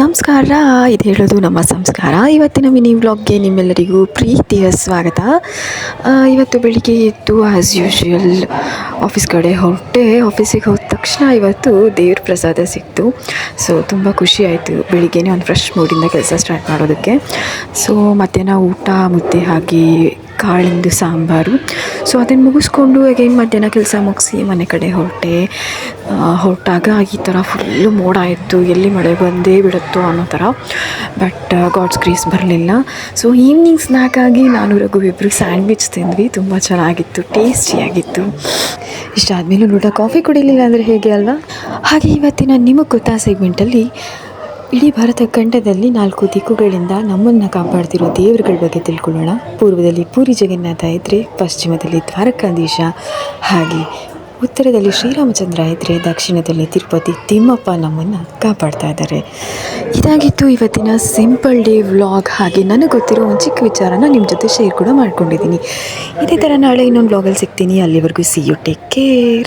ನಮಸ್ಕಾರ, ಇದು ಹೇಳೋದು ನಮ್ಮ ಸಂಸ್ಕಾರ. ಇವತ್ತಿನ ಮಿನಿ ವ್ಲಾಗ್ಗೆ ನಿಮ್ಮೆಲ್ಲರಿಗೂ ಪ್ರೀತಿಯ ಸ್ವಾಗತ. ಇವತ್ತು ಬೆಳಿಗ್ಗೆ ಎದ್ದು ಆ್ಯಸ್ ಯೂಶುವಲ್ ಆಫೀಸ್ ಕಡೆ ಹೊರಟೆ. ಆಫೀಸಿಗೆ ಹೋದ ತಕ್ಷಣ ಇವತ್ತು ದೇವ್ರ ಪ್ರಸಾದ ಸಿಕ್ತು. ಸೊ ತುಂಬ ಖುಷಿ ಆಯಿತು ಬೆಳಿಗ್ಗೆನೇ ಒಂದು ಫ್ರೆಶ್ ಮೂಡಿಂದ ಕೆಲಸ ಸ್ಟಾರ್ಟ್ ಮಾಡೋದಕ್ಕೆ. ಸೊ ಮಧ್ಯಾಹ್ನ ಊಟ, ಮುದ್ದೆ ಹಾಗೆ ಕಾಳಿಂದು ಸಾಂಬಾರು. ಸೊ ಅದನ್ನು ಮುಗಿಸ್ಕೊಂಡು ಅಗೇನ್ ಮಧ್ಯಾಹ್ನ ಕೆಲಸ ಮುಗಿಸಿ ಮನೆ ಕಡೆ ಹೊರಟೆ. ಹೊರಟಾಗ ಈ ಥರ ಫುಲ್ಲು ಮೋಡ ಇತ್ತು ಎಲ್ಲಿ ಮಳೆ ಬಂದೇ ಬಿಡುತ್ತೋ ಅನ್ನೋ ಥರ ಬಟ್ ಗಾಡ್ಸ್ ಗ್ರೀಸ್ ಬರಲಿಲ್ಲ. ಸೊ ಈವ್ನಿಂಗ್ ಸ್ನ್ಯಾಕ್ ಆಗಿ ನಾನು ರಘು ಇಬ್ಬರು ಸ್ಯಾಂಡ್ವಿಚ್ ತಿಂದ್ವಿ. ತುಂಬ ಚೆನ್ನಾಗಿತ್ತು ಟೇಸ್ಟಿಯಾಗಿತ್ತು ಇಷ್ಟಾದಮೇಲೂ ನೋಡ ಕಾಫಿ ಕುಡಿಲಿಲ್ಲ ಅಂದರೆ ಹೇಗೆ ಅಲ್ವಾ? ಹಾಗೆ ಇವತ್ತಿನ ನಿಮಗೆ ಗೊತ್ತಾ ಸೆಗ್ಮೆಂಟಲ್ಲಿ ಇಡೀ ಭಾರತ ಖಂಡದಲ್ಲಿ ನಾಲ್ಕು ದಿಕ್ಕುಗಳಿಂದ ನಮ್ಮನ್ನು ಕಾಪಾಡ್ತಿರೋ ದೇವರುಗಳ ಬಗ್ಗೆ ತಿಳ್ಕೊಳ್ಳೋಣ. ಪೂರ್ವದಲ್ಲಿ ಪೂರಿ ಜಗನ್ನಾಥ ಇದ್ದರೆ ಪಶ್ಚಿಮದಲ್ಲಿ ದ್ವಾರಕಾಧೀಶ, ಹಾಗೆ ಉತ್ತರದಲ್ಲಿ ಶ್ರೀರಾಮಚಂದ್ರ ಇದ್ದರೆ ದಕ್ಷಿಣದಲ್ಲಿ ತಿರುಪತಿ ತಿಮ್ಮಪ್ಪ ನಮ್ಮನ್ನು ಕಾಪಾಡ್ತಾ ಇದ್ದಾರೆ. ಇದಾಗಿತ್ತು ಇವತ್ತಿನ ಸಿಂಪಲ್ ಡೇ ವ್ಲಾಗ್. ಹಾಗೆ ನನಗೆ ಗೊತ್ತಿರೋ ಒಂದು ಚಿಕ್ಕ ವಿಚಾರನ ನಿಮ್ಮ ಜೊತೆ ಶೇರ್ ಕೂಡ ಮಾಡ್ಕೊಂಡಿದ್ದೀನಿ. ಇದೇ ಥರ ನಾಳೆ ಇನ್ನೊಂದು ವ್ಲಾಗಲ್ಲಿ ಸಿಗ್ತೀನಿ. ಅಲ್ಲಿವರೆಗೂ ಸಿ ಯು ಟೇಕ್ ಕೇರ್